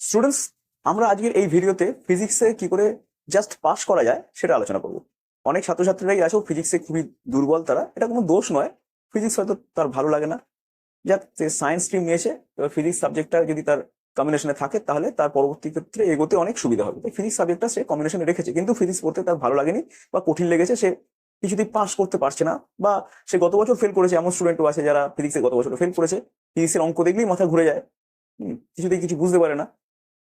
Students আমরা আজকের এই ভিডিওতে ফিজিক্সে কি করে জাস্ট পাস করা যায় সেটা আলোচনা করব। অনেক ছাত্রছাত্রীরাই আছো ফিজিক্সে খুবই দুর্বল তারা। এটা কোনো দোষ নয়। ফিজিক্স হয়তো তার ভালো লাগে না। সে সায়েন্স স্ট্রিম নিয়েছে এবার ফিজিক্স সাবজেক্টটা যদি তার কম্বিনেশনে থাকে, তাহলে তার পরবর্তী ক্ষেত্রে এগোতে অনেক সুবিধা হবে। তাই ফিজিক্স সাবজেক্টটা সে কম্বিনেশনে রেখেছে, কিন্তু ফিজিক্স পড়তে তার ভালো লাগেনি বা কঠিন লেগেছে, সে কিছুতেই পাস করতে পারছে না বা সে গত বছর ফেল করেছে, এমন স্টুডেন্টও আছে যারা ফিজিক্সে গত বছর ফেল করেছে। ফিজিক্সের অঙ্ক দেখলেই মাথা ঘুরে যায়। কিছুতেই কিছু বুঝতে পারে না।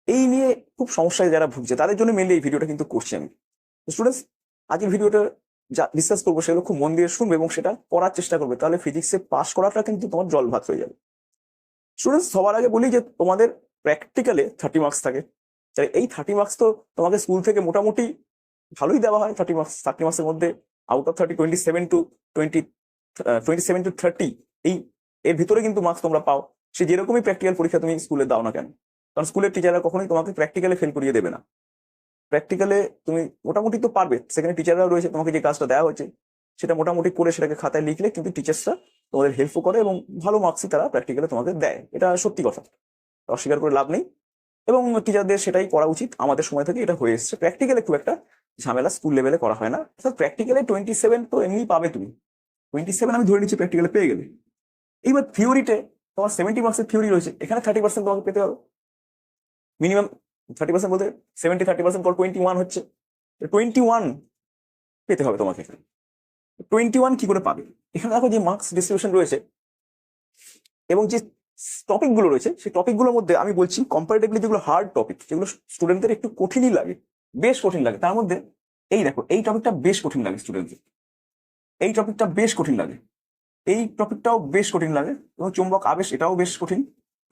এই নিয়ে খুব সমস্যায় যারা ভুগছে, তাদের জন্য মেনলি এই ভিডিওটা কিন্তু করছি আমি। স্টুডেন্টস আজকের ভিডিওটা যা ডিসকাস করব সেগুলো খুব মন দিয়ে শুনবে এবং সেটা করার চেষ্টা করবে, তাহলে ফিজিক্সে পাস করাটা কিন্তু তোমার জল ভাত হয়ে যাবে। স্টুডেন্টস সবার আগে বলি যে তোমাদের প্র্যাকটিক্যালে থার্টি মার্কস থাকে। তাহলে এই থার্টি মার্কস তো তোমাকে স্কুল থেকে মোটামুটি ভালোই দেওয়া হয় থার্টি মার্কস থার্টি মার্কসের মধ্যে out of thirty twenty seven to twenty twenty seven to thirty এই এর ভিতরে কিন্তু মার্কস তোমরা পাও। সে যেরকমই প্র্যাকটিক্যাল পরীক্ষা তুমি স্কুলে দাও না কেন। কারণ স্কুলের টিচাররা কখনোই তোমাকে প্র্যাকটিক্যালে ফেল করিয়ে দেবে না। প্র্যাকটিক্যালে তুমি মোটামুটি তো পারবে। সেখানে টিচাররাও রয়েছে, তোমাকে যে কাজটা দেওয়া হয়েছে, সেটা মোটামুটি করে সেটাকে খাতায় লিখলে কিন্তু টিচার্সরা তোমাদের হেল্পও করে এবং ভালো মার্কসই তারা প্র্যাকটিক্যালে তোমাকে দেয়। এটা সত্যি কথা। অস্বীকার করে লাভ নেই। এবং টিচারদের সেটাই করা উচিত। আমাদের সময় থেকে এটা হয়ে এসেছে। প্র্যাকটিক্যালে খুব একটা ঝামেলা স্কুল লেভেলে করা হয় না। অর্থাৎ প্র্যাকটিক্যালে টোয়েন্টি সেভেন তো এমনি পাবে তুমি। টোয়েন্টি সেভেন আমি ধরে নিচ্ছি প্র্যাকটিক্যালে পেয়ে গেলে। এইবার থিওরিতে তোমার সেভেন্টি মার্কসের থিওরি রয়েছে। এখানে থার্টি পার্সেন্ট তোমাকে পেতে হবে। মিনিমাম থার্টি পার্সেন্ট বলতে সেভেন্টি থার্টি পার্সেন্ট পর টোয়েন্টি ওয়ান হচ্ছে। টোয়েন্টি ওয়ান পেতে হবে তোমাকে। টোয়েন্টি ওয়ান কি করে পাবে? এখানে দেখো যে মার্কস ডিস্ট্রিবিউশন রয়েছে এবং যে টপিকগুলো রয়েছে, সেই টপিকগুলোর মধ্যে আমি বলছি কম্পারেটিভলি যেগুলো হার্ড টপিক যেগুলো স্টুডেন্টদের একটু কঠিনই লাগে, বেশ কঠিন লাগে। তার মধ্যে এই দেখো, এই টপিকটা বেশ কঠিন লাগে স্টুডেন্টদের এই টপিকটা বেশ কঠিন লাগে। এই টপিকটাও বেশ কঠিন লাগে এবং চুম্বক আবেশ, এটাও বেশ কঠিন।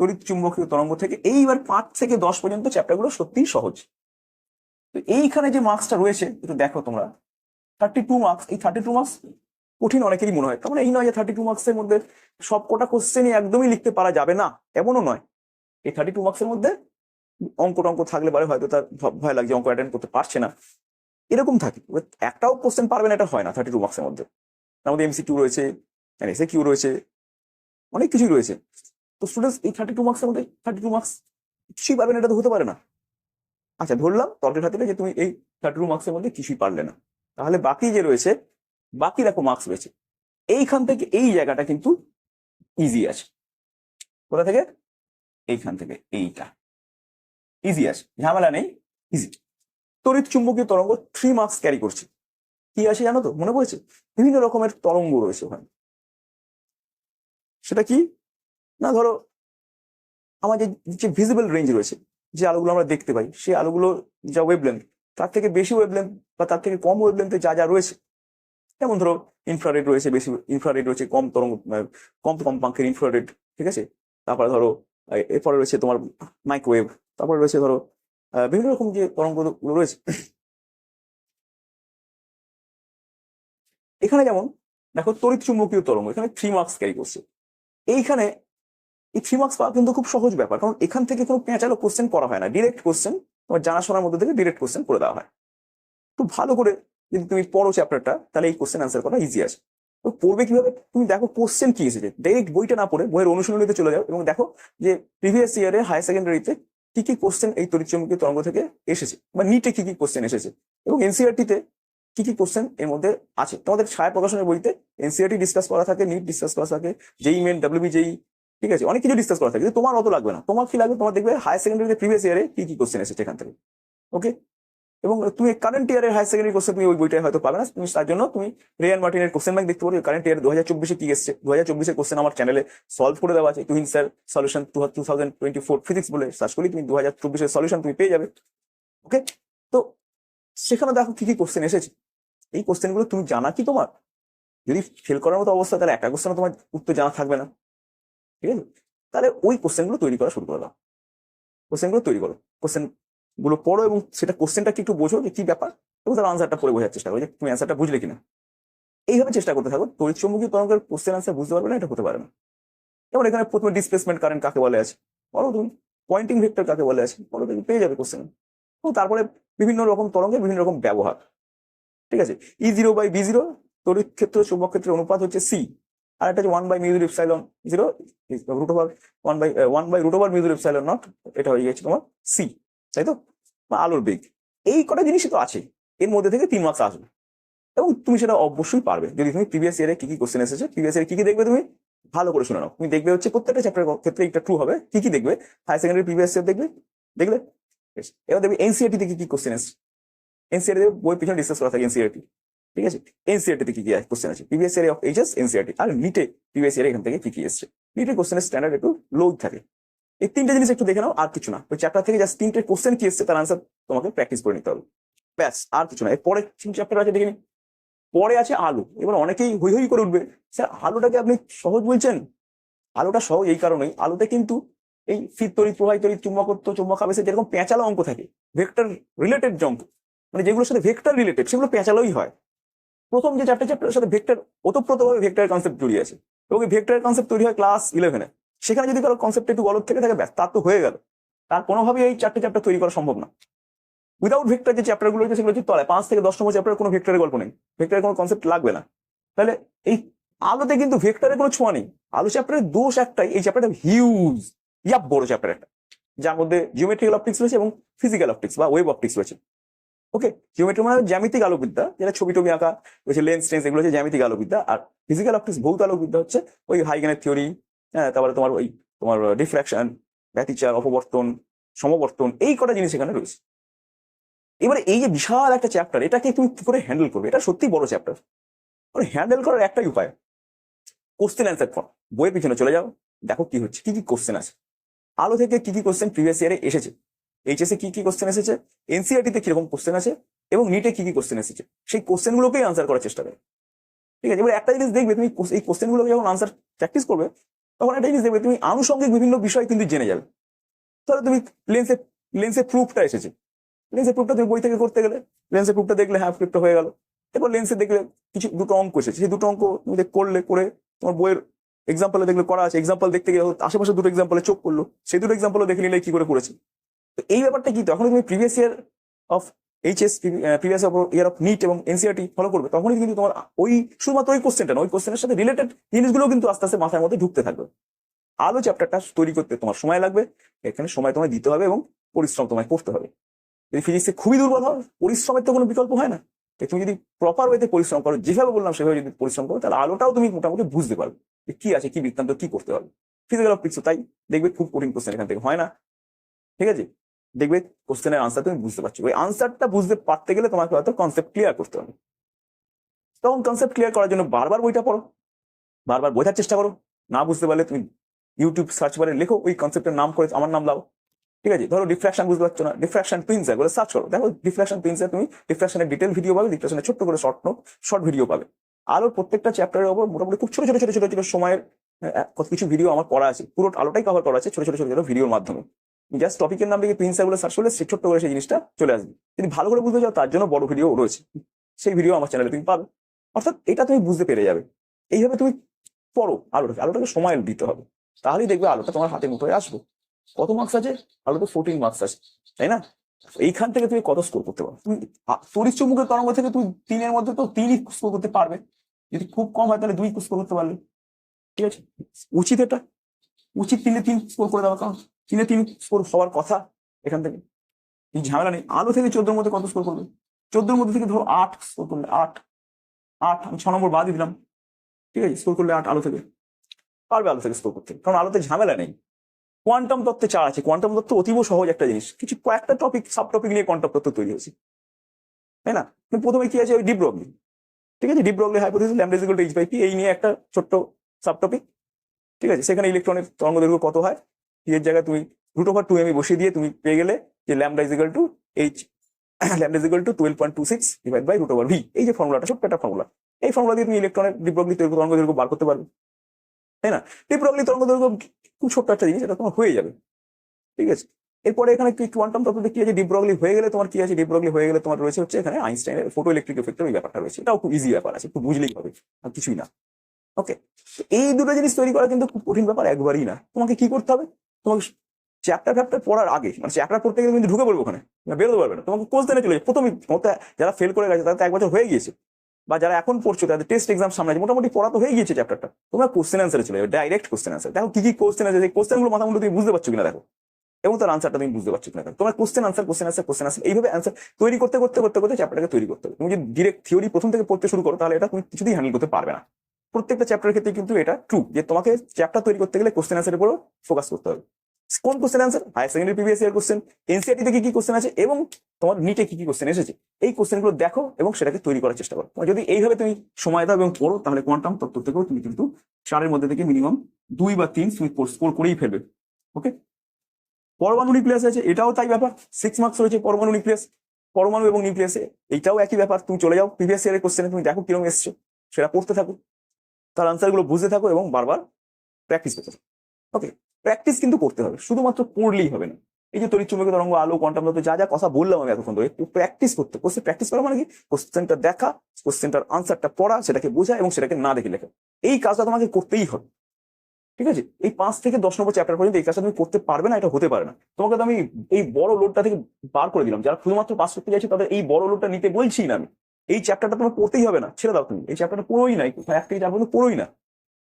তড়িৎ চুম্বকীয় তরঙ্গ থেকে এইবার পাঁচ থেকে দশ পর্যন্ত চ্যাপ্টারগুলো সত্যিই সহজ। তো এইখানে যে মার্কসটা রয়েছে, একটু দেখো তোমরা। থার্টি টু মার্কস এই থার্টি টু মার্কস কঠিন অনেকেরই মনে হয়। তার মানে এই নয় যে থার্টি টু মার্কসের মধ্যে সব কটা কোশ্চেনই একদমই লিখতে পারা যাবে না, এমনও নয়। এই থার্টি টু মার্কসের মধ্যে অঙ্ক টঙ্ক থাকলে পারে হয়তো তার ভয় লাগছে, অঙ্ক অ্যাটেন্ড করতে পারছে না। এরকম থাকে। একটাও কোশ্চেন পারবে না, এটা হয় না থার্টি টু মার্কসের মধ্যে। তার মধ্যে এমসি কিউ রয়েছে এসে কিউ রয়েছে, অনেক কিছুই রয়েছে। তো স্টুডেন্টস এই থার্টি টু মার্কসের মধ্যে থার্টি টু মার্কস কিছুই পারবে না, এটা তো হতে পারে না। আচ্ছা ধরলাম তর্কের খাতিরে যে তুমি এই থার্টি টু মার্কসের মধ্যে কিছুই পারলে না। তাহলে বাকি যে রয়েছে, বাকি দেখো মার্কস রয়েছে, এইখান থেকে এই জায়গাটা কিন্তু ইজি আছে। কোথা থেকে? এইখান থেকে, এইটা। ইজি আছে, ঝামেলা নেই ইজি তড়িৎ চুম্বকীয় তরঙ্গ থ্রি মার্কস ক্যারি করছে। কি আছে জানো তো? মনে পড়েছে? বিভিন্ন রকমের তরঙ্গ রয়েছে ওখানে। সেটা কি? না, ধরো আমাদের যে ভিজিবল রেঞ্জ রয়েছে, যে আলোগুলো আমরা দেখতে পাই, সেই আলোগুলো যা ওয়েবলেন্থ তার থেকে বেশি ওয়েবলেন্থ বা তার থেকে কম ওয়েবলেন্থে যা যা রয়েছে, যেমন ধরো ইনফ্রারেড রয়েছে বেশি ইনফ্রারেড রয়েছে কম তরঙ্গ কম কম্পাঙ্কের ইনফ্রারেড ঠিক আছে? তারপরে ধরো এরপরে রয়েছে তোমার মাইক্রোওয়েভ তারপরে রয়েছে ধরো বিভিন্ন রকম যে তরঙ্গগুলো রয়েছে। এখানে যেমন, দেখো তড়িৎ চুম্বকীয় তরঙ্গ, এখানে থ্রি মার্কস ক্যারি করছে। এইখানে এই থ্রি মার্কস পাওয়া কিন্তু খুব সহজ ব্যাপার, কারণ এখান থেকে কোনো পেঁচালো কোশ্চেন করা হয় না। ডিরেক্ট কোশ্চেন তোমার জানাশোনার মধ্যে থেকে ডিরেক্ট কোশ্চেন করে দেওয়া হয়। খুব ভালো করে যদি তুমি পড়ো চ্যাপ্টারটা তাহলে এই কোশ্চেন আনসার করা ইজি আছে তো পড়বে কীভাবে? তুমি দেখো কোশ্চেন কি এসেছে। ডাইরেক্ট বইটা না পড়ে, বইয়ের অনুশীলনীতে চলে যাও এবং দেখো যে প্রিভিয়াস ইয়ারে হায়ার সেকেন্ডারিতে কি কি কোশ্চেন এই তড়িৎচুম্বকীয় তরঙ্গ থেকে এসেছে বা নিটে কি কি কোশ্চেন এসেছে এবং এনসিআরটিতে কি কি কোশ্চেন এর মধ্যে আছে। তোমাদের ছায়া প্রকাশনের বইতে এনসিআরটি ডিসকাস করা থাকে নিট ডিসকাস করা থাকে, যেই মেন ডাব্লিউবি যেই ঠিক আছে? অনেক কিছু ডিসকাস করা থাকে। তোমার অত লাগবে না। তোমার কি লাগবে? তোমার দেখবে হায়ার সেকেন্ডারিতে প্রিভিয়াস ইয়ারে কি কি কোশ্চেন এসেছে এখান থেকে। ওকে এবং তুমি কারেন্ট ইয়ারের হায়ার সেকেন্ডারি কোশ্চেন তুমি ওই বইটায় হয়তো পাবে না। তুমি তার জন্য তুমি রেয়ান মার্টিনের কোশ্চেন ব্যাংক দেখতে পারো। কারেন্ট ইয়ার দু হাজার চব্বিশে কি এসছে? দু হাজার চব্বিশের কোশ্চেন আমার চ্যানেলে সলভ করে দেওয়া আছে। Tuhin sir solution to two thousand twenty four physics বলে সার্চ করলে তুমি দু হাজার চব্বিশের সলিউশন তুমি পেয়ে যাবে। ওকে তো সেখানে দেখো কি কি কোশ্চেন এসেছে। এই কোশ্চেনগুলো তুমি জানা কি তোমার? যদি ফেল করার মতো অবস্থা, তাহলে একটা কোশ্চেন তোমার উত্তর জানা থাকবে না। ঠিক আছে? তাহলে ওই কোশ্চেনগুলো তৈরি করা শুরু করে দাও। কোশ্চেনগুলো তৈরি করো। কোশ্চেনগুলো পড়ো এবং সেটা কোশ্চেনটা কি একটু বোঝো যে কি ব্যাপার এবং তার আনসারটা পড়ে বোঝার চেষ্টা করো যে তুমি অ্যান্সারটা বুঝলে কিনা। এইভাবে চেষ্টা করতে থাকো। তড়িৎ চুম্বকীয় তরঙ্গের কোশ্চেন আনসার বুঝতে পারবে না, এটা হতে পারে না। যেমন এখানে প্রথমে ডিসপ্লেসমেন্ট কারেন্ট কাকে বলে আছে? বলো তুমি। পয়েন্টিং ভেক্টর কাকে বলে আছে? বলো তুমি, পেয়ে যাবে কোশ্চেন এবং তারপরে বিভিন্ন রকম তরঙ্গের বিভিন্ন রকম ব্যবহার। ঠিক আছে? E zero by B zero তড়িৎ ক্ষেত্র চুম্বক ক্ষেত্রের অনুপাত হচ্ছে সি আর একটা হচ্ছে one by music epsilon zero root over one by one by root over music epsilon not এটা হয়ে গেছে তোমার সি তাই তো? আলোর বেগ। এই কটা জিনিসই তো আছে, এর মধ্যে থেকে তিন মার্কস আসবে। এবং তুমি সেটা অবশ্যই পারবে। যদি তুমি প্রিভিয়াস ইয়ারে কি কি কোশ্চেন এসেছে প্রিভিয়াস ইয়ারে কি কি দেখবে তুমি? ভালো করে শুনে নাও। তুমি দেখবে হচ্ছে প্রত্যেকটা চ্যাপ্টারের ক্ষেত্রে এটা ট্রু হবে। কি কি দেখবে? হায়ার সেকেন্ডারি প্রিভিয়াস ইয়ার দেখবে? দেখলে। এবার দেখবে এনসিআরটি থেকে কি কোশ্চেন এসছে? এনসিআরটি বই পিছনে ডিসকাস করা থাকে এনসিআরটি ঠিক আছে? এনসিআরটি থেকে কি কোশ্চেন আছে? প্রিভিয়াস ইয়ারে অফ এইচএস এনসিআরটি আর নিটে প্রিভিয়াস ইয়ারে এখান থেকে কি কি এসছে? নিটের কোশ্চেনের স্ট্যান্ডার্ড একটু লো থাকে। এই তিনটে জিনিস একটু দেখে নাও, আর কিছু না। ওই চ্যাপ্টার থেকে জাস্ট তিনটে কোশ্চেন কি এসছে তার আনসার তোমাকে প্র্যাকটিস করে নিতে হবে। ব্যাস, আর কিছু না। এর পরে চ্যাপ্টার আছে দেখে নি। পরে আছে আলু। এবার অনেকেই হই হই করে উঠবে। স্যার, আলুটাকে আপনি সহজ বলছেন? আলুটা সহজ এই কারণেই। আলুতে কিন্তু এই তরিত প্রবাহী তরিত চুম্বকত্ব চুম্বক আবেশে যেরকম পেঁচালো অঙ্ক থাকে ভেক্টর রিলেটেড অঙ্ক মানে যেগুলোর সাথে ভেক্টর রিলেটেড সেগুলো পেঁচালোই হয়। প্রথম যে চারটে চ্যাপ্টারের সাথে ভেক্টর ওতপ্রোতভাবে ভেক্টরের কনসেপ্ট জড়িয়ে আছে। এবং এই ভেক্টরের কনসেপ্ট তৈরি হয় ক্লাস ইলেভেনে সেখানে যদি কারও কনসেপ্ট একটু গলত থেকে থাকে, ব্যাস, তার তো হয়ে গেল। তার কোনোভাবেই এই চারটে চ্যাপ্টার তৈরি করা সম্ভব না। উইদাউট ভেক্টর যে চ্যাপ্টারগুলো আছে সেগুলো হচ্ছে তলায় পাঁচ থেকে দশ নম্বর চ্যাপ্টার কোনো ভেক্টরের গল্প নেই। ভেক্টরের কোনো কনসেপ্ট লাগবে না। তাহলে এই আলোতে কিন্তু ভেক্টরের কোনো ছোঁয়া নেই। আলো চ্যাপ্টারের দোষ একটাই, এই চ্যাপ্টারটা হিউজ ইয়াপ বড় চ্যাপ্টার একটা। যার মধ্যে জিওমেট্রিক্যাল অপটিক্স রয়েছে এবং ফিজিক্যাল অপটিক্স বা ওয়েব অপটিক্স রয়েছে। ওকে জিওমেট্রি মানে জ্যামিতিক আলোকবিদ্যা, যেটা ছবি টবি আঁকা রয়েছে লেন্স টেন্স, এগুলো হচ্ছে জ্যামিতিক আলোকবিদ্যা। আর ফিজিক্যাল অপটিক্স ভৌত আলোকবিদ্যা হচ্ছে ওই হাইগেনের থিওরি হ্যাঁ তারপরে তোমার ওই তোমার ডিফ্র্যাকশন ব্যতিচার, অপবর্তন, সমবর্তন, এই কটা জিনিস এখানে রয়েছে। এবারে এই যে বিশাল একটা চ্যাপ্টার এটাকে তুমি কি করে হ্যান্ডেল করবে? এটা সত্যি বড় চ্যাপ্টার মানে হ্যান্ডেল করার একটাই উপায়। কোশ্চেন অ্যান্সার ফর্ম বইয়ের পিছনে চলে যাও, দেখো কি হচ্ছে, কি কি কোশ্চেন আছে। আলো থেকে কি কি কোশ্চেন প্রিভিয়াস ইয়ারে এসেছে। এইচএসে কি কি কোশ্চেন এসেছে? এনসিআরটিতে কীরকম কোশ্চেন আছে? এবং নিটে কি কি কোশ্চেন এসেছে? সেই কোশ্চেন গুলোকেই আনসার করার চেষ্টা করে ঠিক আছে? এবার একটা জিনিস দেখবে তুমি এই কোশ্চেন গুলোকে যখন আনসার প্র্যাকটিস করবে, তখন একটা জিনিস দেখবে তুমি আনুষঙ্গিক বিভিন্ন বিষয় কিন্তু জেনে যাবে। ধরো তুমি লেন্সের লেন্সের প্রুফটা এসেছে। লেন্সের প্রুফটা তুমি বই থেকে করতে গেলে লেন্সের প্রুফটা দেখলে হ্যাঁ প্রুফটা হয়ে গেল। এরপর লেন্সে দেখলে কিছু দুটো অঙ্ক এসেছে। সেই দুটো অঙ্ক তুমি করলে, করে তোমার বইয়ের এক্সাম্পলে দেখলে করা আছে। এক্সাম্পল দেখতে হয়তো আশেপাশে দুটো এক্সাম্পলে চোখ করল। সেই দুটো এক্সাম্পলও দেখে নিলে কি করে করেছে? এই ব্যাপারটা কি? তখন তুমি previous year of HS previous year of NEET এবং এনসিআরটি ফলো করবে, তখনই কিন্তু তোমার ওই, শুধুমাত্র ওই কোশ্চেনটা না, ওই কোশ্চেনের সাথে রিলেটেড জিনিসগুলো কিন্তু আস্তে আস্তে মাথার মধ্যে ঢুকতে থাকবে। আলো চ্যাপ্টারটা তৈরি করতে তোমার সময় লাগবে, এখানে সময় তোমায় দিতে হবে এবং পরিশ্রম তোমায় করতে হবে। যদি ফিজিক্সে খুবই দুর্বল হয়, পরিশ্রমের তো কোনো বিকল্প হয় না। তুমি যদি প্রপার ওয়েতে পরিশ্রম করো, যেভাবে বললাম সেভাবে যদি পরিশ্রম করো, তাহলে আলোটাও তুমি মোটামুটি বুঝতে পারবে যে কি আছে, কি বৃত্তান্ত, কি করতে হবে। ফিজিক্যাল অফ অপটিক্স তাই, দেখবে খুব কঠিন কোশ্চেন এখান থেকে হয় না। ঠিক আছে? দেখবে কোশ্চেনের আনসার তুমি বুঝতে পারছ ওই আনসারটা বুঝতে পারতে গেলে তোমাকে হয়তো কনসেপ্ট ক্লিয়ার করতে হবে তখন কনসেপ্ট ক্লিয়ার করার জন্য বারবার বইটা পড়ো বারবার বোঝার চেষ্টা করো না বুঝতে পারলে তুমি ইউটিউব সার্চ বারে লেখো ওই কনসেপ্টের নাম করে আমার নাম দাও ঠিক আছে ধরো ডিফ্রাকশন বুঝতে পারছ না ডিফ্রাকশন প্রিন্সার বলে সার্চ করো দেখো ডিফ্রাকশন প্রিন্সার তুমি ডিফ্রাকশনের ডিটেল ভিডিও পাবে ডিফ্রাকশনের ছোট্ট করে শর্ট নোট শর্ট ভিডিও পাবে আলোর প্রত্যেকটা চ্যাপ্টারের ওপর মোটামুটি খুব ছোট ছোট ছোট ছোট ছোট সময়ের কিছু ভিডিও আমার করা আছে পুরো আলোটাই কভার করা আছে ছোট ছোট ছোট ছোট ভিডিওর মাধ্যমে জাস্ট টপিকের নাম লিখে প্রিন্সার সার্চ করলে সে ছোট্ট করে সেই জিনিসটা চলে আসবে। যদি ভালো করে বুঝতে চাও, তার জন্য বড় ভিডিও রয়েছে। সেই ভিডিও আমার চ্যানেলে তুমি পাবে। অর্থাৎ এটা তুমি বুঝতে পেরে যাবে। এইভাবে তুমি পড়ো আলোটাকে আলোটাকে সময় দিতে হবে। তাহলেই দেখবে আলোটা তোমার হাতে মুঠোয় আসবে। কত মার্কস আছে? আলোতে ফোরটিন মার্কস আছে। তাই না? এইখান থেকে তুমি কত স্কোর করতে পারো? তুমি আ- তড়িৎ তরঙ্গ থেকে তুমি তিনের মধ্যে তো তিনই স্কোর করতে পারবে। যদি খুব কম হয় তাহলে দুই স্কোর করতে পারলে। ঠিক আছে? উচিত এটা? উচিত তিনে তিন স্কোর করে দেওয়া কারণ তিনে তিন স্কোর হওয়ার কথা এখান থেকে। এই ঝামেলা নেই। আলো থেকে চোদ্দোর মধ্যে কত স্কোর করবে? চোদ্দোর মধ্যে থেকে ধরো আট স্কোর করলে, আট আট, আমি ছ নম্বর বাদই দিলাম। ঠিক আছে স্কোর করলে আট আলো থেকে। পারবে আলো থেকে স্কোর করতে। কারণ আলোতে ঝামেলা নেই। কোয়ান্টাম তত্ত্বে চার আছে। কোয়ান্টাম তত্ত্ব অতীব সহজ একটা জিনিস। কিছু কয়েকটা টপিক সাব টপিক নিয়ে কোয়ান্টাম তত্ত্ব তৈরি হয়েছে। তাই না? প্রথমে কি আছে? ওই ডিপ ব্রগলি ঠিক আছে? De Broglie hypothesis lambda equal to H by P এই নিয়ে একটা ছোট্ট সাব টপিক ঠিক আছে? সেখানে ইলেকট্রনের তরঙ্গ দৈর্ঘ্য কত হয়? এর জায়গায় তুমি রুট ওভার টু এমই বসিয়ে দিয়ে তুমি পেয়ে গেলে যে lambda is to H lambda is to twelve point two six divide by root over V এই যে ফর্মুলাটা ছোট্ট একটা ফর্মুলা এই ফর্মুলা দিয়ে তুমি ইলেকট্রনের ডিপ ব্রগলি তরঙ্গ দৈর্ঘ্য বার করতে পারবে। তাই না? ডিপ্রগলি তরঙ্গ দৈর্ঘ্য খুব ছোট্ট একটা জিনিস, এটা তোমার হয়ে যাবে। ঠিক আছে? এরপরে এখানে কি কোয়ান্টাম তত্ত্বতে কি আছে ডিব্রগলি হয়ে গেলে তোমার কি আছে? ডিব্রগলি হয়ে গেলে তোমার রয়েছে হচ্ছে এখানে আইনস্টাইনের ফটো ইলেকট্রিক এফেক্টের ওই ব্যাপারটা রয়েছে। এটাও খুব ইজি ব্যাপার আছে একটু বুঝলেই হবে, আর কিছুই না। ওকে এই দুটো জিনিস তৈরি করা কিন্তু খুব কঠিন ব্যাপার, একবারই না। তোমাকে কি করতে হবে? তোমাকে চ্যাপ্টার ফ্যাপ্টার পড়ার আগে মানে চ্যাপ্টার পড়তে গেলে কিন্তু ঢুকে পড়বে ওখানে। বেরোতে পারবে না। তোমাকে কোর্স দেনে চলে যাবে। প্রথমে যারা ফেল করে গেছে, তারা তো এক বছর হয়ে গিয়েছে। বা যারা এখন পড়ছো, তাদের টেস্ট এক্সাম সামনে আছে। মোটামুটি পড়া তো হয়ে গিয়েছে চ্যাপ্টারটা তোমরা কোশ্চেন অ্যান্সারে চলে যাবে ডাইরেক্ট কোশ্চেন অ্যান্সার দেখো কি কি কোশ্চেন আছে, সেই কোশ্চেনগুলো মাথা মুন্ডু তুমি বুঝতে পারছ কিনা দেখো। এবং তার আনসারটা তুমি বুঝতে পারছ কিনা তোমার question answer question answer question answer এইভাবে অ্যান্সার তৈরি করতে করতে করতে করতে চ্যাপ্টারটাকে তৈরি করতে হবে। তুমি যদি ডিরেক্ট থিওরি প্রথম থেকে পড়তে শুরু করো, তাহলে এটা তুমি কিছুতেই হ্যান্ডেল করতে পারবে না। প্রত্যেকটা চ্যাপ্টারের ক্ষেত্রে কিন্তু এটা ট্রু যে তোমাকে চ্যাপ্টার তৈরি করতে গেলে কোশ্চেন অ্যান্সারের উপর ফোকাস করতে হবে। কোন question answer higher secondary previous year question NCERT থেকে কি কোশ্চেন আছে এবং তোমার নিটে কি কি কোশ্চেন এসেছে? এই কোশ্চেনগুলো দেখো এবং সেটাকে তৈরি করার চেষ্টা করো। যদি এইভাবে তুমি সময় দাও এবং পড়ো, তাহলে কোয়ান্টাম তত্ত্ব থেকেও তুমি কিন্তু চারের মধ্যে থেকে মিনিমাম দুই বা তিন তুমি স্কোর করেই ফেলবে। ওকে পরমাণু নিউক্লিয়াস আছে, এটাও তাই ব্যাপার। সিক্স মার্কস রয়েছে পরমাণু নিউক্লিয়াস পরমাণু এবং নিউক্লিয়াসে এইটাও একই ব্যাপার। তুমি চলে যাও প্রিভিয়াস ইয়ারের কোশ্চেনে তুমি দেখো কীরকম এসছো। সেটা পড়তে থাকো। তার আনসারগুলো বুঝতে থাকো এবং বারবার প্র্যাকটিস করতে থাকো। ওকে প্র্যাকটিস কিন্তু করতে হবে, শুধুমাত্র পড়লেই হবে না। এই যে তড়িৎ চুম্বকীয় তরঙ্গ, আলো কোয়ান্টাম তত্ত্ব যা যা কথা বললাম আমি এতক্ষণ ধরে, একটু প্র্যাকটিস করতে। কোশ্চেন প্র্যাকটিস করা মানে কি? কোশ্চেনটা দেখা কোশ্চেনটার আনসারটা পড়া, সেটাকে বোঝা এবং সেটাকে না দেখে লেখা। এই কাজটা তোমাকে করতেই হবে। ঠিক আছে? এই পাঁচ থেকে দশ নম্বর চ্যাপ্টার পর্যন্ত এই কাজটা তুমি করতে পারবে না, এটা হতে পারে না। তোমাকে তো আমি এই বড় লোডটা থেকে বার করে দিলাম। যারা শুধুমাত্র পাস করতে চাইছে তাদের এই বড় লোডটা নিতে বলছি না আমি। এই চ্যাপ্টারটা তোমার পড়তেই হবে না, ছেড়ে দাও তুমি। এই চ্যাপ্টারটা পুরোই নাই এক থেকে চার পর্যন্ত পুরোই না।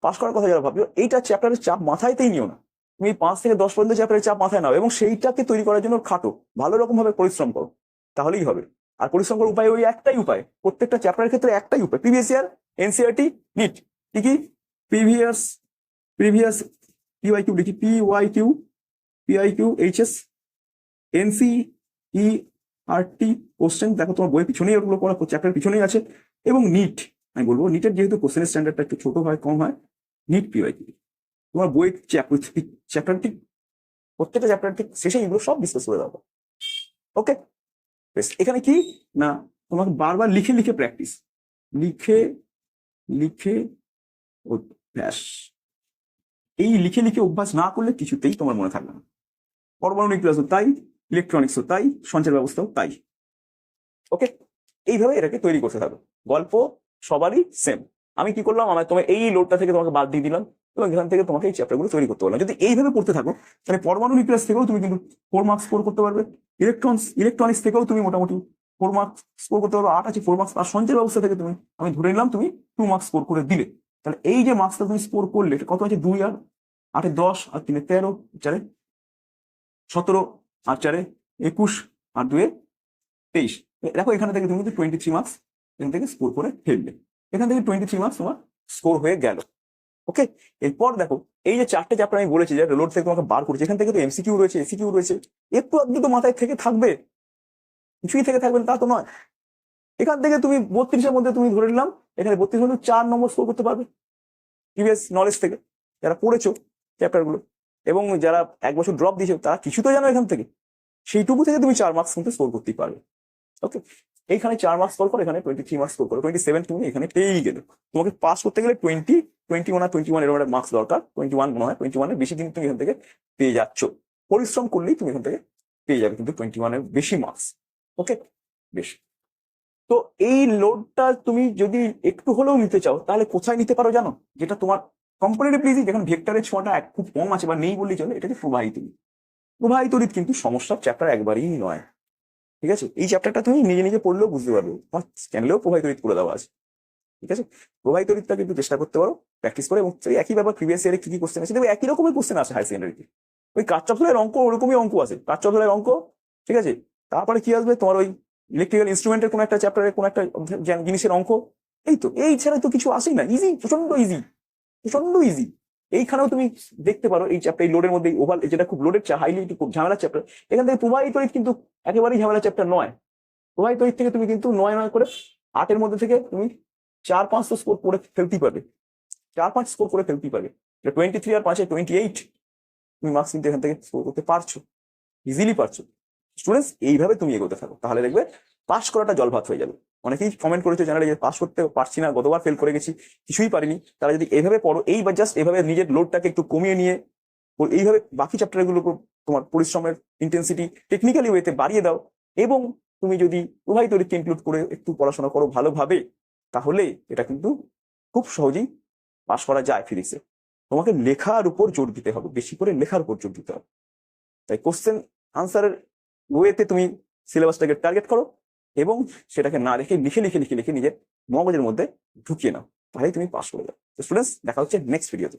পাস করার কথা যারা ভাবছ, এইটা চ্যাপ্টারের চাপ মাথায়তেই নিও না। তুমি পাঁচ থেকে দশ পর্যন্ত চ্যাপ্টারের চাপ মাথায় নাও এবং সেইটাকে তৈরি করার জন্য খাটো, ভালো রকমভাবে পরিশ্রম করো। তাহলেই হবে। আর পরিশ্রম করার উপায় ওই একটাই উপায়, প্রত্যেকটা চ্যাপ্টারের ক্ষেত্রে একটাই উপায় প্রিভিয়াস ইয়ার এনসিআরটি নিট কি কি? প্রিভিয়াস প্রিভিয়াস পিওয়াই কিউ লিখি P Y Q PI Q H S NC E R T question দেখো তোমার বইয়ের পিছনেই ওগুলো পড়া চ্যাপ্টার পিছনেই আছে, এবং নিট আমি বলব নিটের যেহেতু কোশ্চেনের স্ট্যান্ডার্ডটা একটু ছোট হয়, কম হয় নিট পিওয়াই কিউ তোমার বইয়ের চ্যাপ্টার ঠিক, প্রত্যেকটা চ্যাপ্টার ঠিক শেষে এগুলো সব ডিসকাস করে দেবো। ওকে বেশ এখানে কি? না, তোমাকে বারবার লিখে লিখে প্র্যাকটিস লিখে লিখে অভ্যাস এই লিখে লিখে অভ্যাস না করলে কিছুতেই তোমার মনে থাকবে না। পরমাণু নিউক্লিয়াসও তাই ইলেকট্রনিক্সও তাই সঞ্চার ব্যবস্থাও তাই। ওকে এইভাবে এটাকে তৈরি করতে থাকো। গল্প সবারই সেম আমি কি করলাম? আমার তোমার এই লোডটা থেকে তোমাকে বাদ দিয়ে দিলাম এবং এখান থেকে তোমাকে এই চ্যাপ্টারগুলো তৈরি করতে পারলাম যদি এইভাবে পড়তে থাকো, তাহলে পরমাণু নিউক্লিয়াস থেকেও তুমি কিন্তু ফোর মার্কস স্কোর করতে পারবে। ইলেকট্রনস ইলেকট্রনিক্স থেকেও তুমি মোটামুটি ফোর মার্কস স্কোর করতে পারবে। আট আছে ফোর মার্কস আর সঞ্চয় ব্যবস্থা থেকে তুমি, আমি ধরে নিলাম তুমি টু মার্কস স্কোর করে দিলে। তাহলে এই যে মার্কসটা তুমি স্কোর করলে কত আছে দুই আর আটে দশ আর তিনে তেরো, চারে সতেরো আর চারে একুশ আর দুয়ে তেইশ। দেখো এখানে থেকে তুমি কিন্তু টোয়েন্টি থ্রি মার্কস এখান থেকে স্কোর করে ফেললে। এখান থেকে টোয়েন্টি থ্রি মার্কস তোমার স্কোর হয়ে গেল। ওকে? এরপর দেখো, এই যে চারটে চ্যাপ্টার আমি বলেছি, যে লোড থেকে তোমাকে বার করেছি, এখান থেকে তো এমসিকিউ রয়েছে এসিকিউ রয়েছে, একটু আধটু তো মাথায় থেকে থাকবে। কিছুই থেকে থাকবে না, তা তো নয়। এখান থেকে তুমি বত্রিশের মধ্যে তুমি ধরে নিলাম, এখানে বত্রিশ মধ্যে চার নম্বর স্কোর করতে পারবে। প্রিভিয়াস নলেজ থেকে যারা পড়েছো চ্যাপ্টারগুলো এবং যারা এক বছর ড্রপ দিয়েছে, তারা কিছু তো জানো এখান থেকে। সেইটুকু থেকে তুমি চার মার্কস কিন্তু স্কোর করতেই পারবে। ওকে এইখানে চার মার্কস স্কোর করো, এখানে টোয়েন্টি থ্রি মার্কস স্কোর করো। টোয়েন্টি সেভেন তুমি এখানে পেয়েই গেলে। তোমাকে পাস করতে গেলে টোয়েন্টি টোয়েন্টি ওয়ান আর টোয়েন্টি ওয়ান এরকম মার্কস দরকার। টোয়েন্টি ওয়ান মনে হয় টোয়েন্টি ওয়ানের বেশি কিন্তু তুমি এখান থেকে পেয়ে যাচ্ছ। পরিশ্রম করলেই তুমি এখান থেকে পেয়ে যাবে কিন্তু টোয়েন্টি ওয়ানের বেশি মার্কস ওকে বেশ। তো এই লোডটা তুমি যদি একটু হলেও নিতে চাও, তাহলে কোথায় নিতে পারো জানো? যেটা তোমার কম্পারেটিভলি যেখানে ভেক্টরের ছোঁয়াটা খুব কম আছে বা নেই বললেই চলে এটা হচ্ছে প্রবাহিত প্রবাহিত তড়িৎ কিন্তু সমস্যার চ্যাপ্টার একবারই নয়। ঠিক আছে? এই চ্যাপ্টারটা তুমি নিজে নিজে পড়লেও বুঝতে পারবে। তোমার চ্যানেলেও প্রবাহিত তড়িৎ করে দেওয়া আছে। ঠিক আছে? প্রবাহিত তড়িৎটা কিন্তু চেষ্টা করতে পারো প্র্যাকটিস করে, এবং একই ব্যাপার প্রিভিয়াস ইয়ারে কি কি কোশ্চেন আছে? দেখবে একই রকমের কোশ্চেন আছে হায়ার সেকেন্ডারিতে ওই কাঠচপলের অঙ্ক ওরকমই অঙ্ক আছে। কাঠচপলের অঙ্ক, ঠিক আছে? তারপরে কি আসবে? তোমার ওই ইলেকট্রিক্যাল ইনস্ট্রুমেন্টের কোনো একটা চ্যাপ্টারে কোনো একটা জিনিসের অঙ্ক। এই তো, এই ছাড়া তো কিছু আসেই না। ইজি প্রচণ্ড ইজি প্রচণ্ড ইজি এইখানেও তুমি দেখতে পারো এই চ্যাপ্টার এই লোডের মধ্যে ওভার যেটা খুব লোডের হাইলি খুব ঝামেলা চ্যাপ্টার এখান থেকে প্রবাহিত কিন্তু একেবারেই ঝামেলা চ্যাপ্টার নয়। প্রবাহিত থেকে তুমি কিন্তু নয় নয় করে আটের মধ্যে থেকে তুমি চার পাঁচ তো স্কোর করে ফেলতেই পারবে। চার পাঁচ স্কোর করে ফেলতেই পারবে। টোয়েন্টি থ্রি আর পাঁচে টোয়েন্টি এইট তুমি মার্কস কিন্তু এখান থেকে স্কোর করতে পারছ। ইজিলি পারছ। স্টুডেন্টস এইভাবে তুমি এগোতে থাকো। তাহলে দেখবে পাস করাটা জলভাত হয়ে যাবে। অনেকেই কমেন্ট করেছে জানালে যে পাস করতে পারছি না, গতবার ফেল করে গেছি, কিছুই পারিনি। তারা যদি এভাবে পড়ো, এই বা জাস্ট এভাবে নিজের লোডটাকে একটু কমিয়ে নিয়ে এইভাবে বাকি চ্যাপ্টারগুলো তোমার পরিশ্রমের ইন্টেন্সিটি টেকনিক্যালি ওয়েতে বাড়িয়ে দাও এবং তুমি যদি প্রবাহিত তরিকে ইনক্লুড করে একটু পড়াশোনা করো ভালোভাবে, তাহলে এটা কিন্তু খুব সহজেই পাস করা যায় ফিজিক্সে তোমাকে লেখার উপর জোর দিতে হবে, বেশি করে লেখার উপর জোর দিতে হবে। তাই কোশ্চেন আনসারের ওয়েতে তুমি সিলেবাসটাকে টার্গেট করো এবং সেটাকে না রেখে লিখে লিখে লিখে লিখে নিজের মগজের মধ্যে ঢুকিয়ে নাও। তাহলেই তুমি পাস করে যাও স্টুডেন্টস দেখা হচ্ছে নেক্সট ভিডিওতে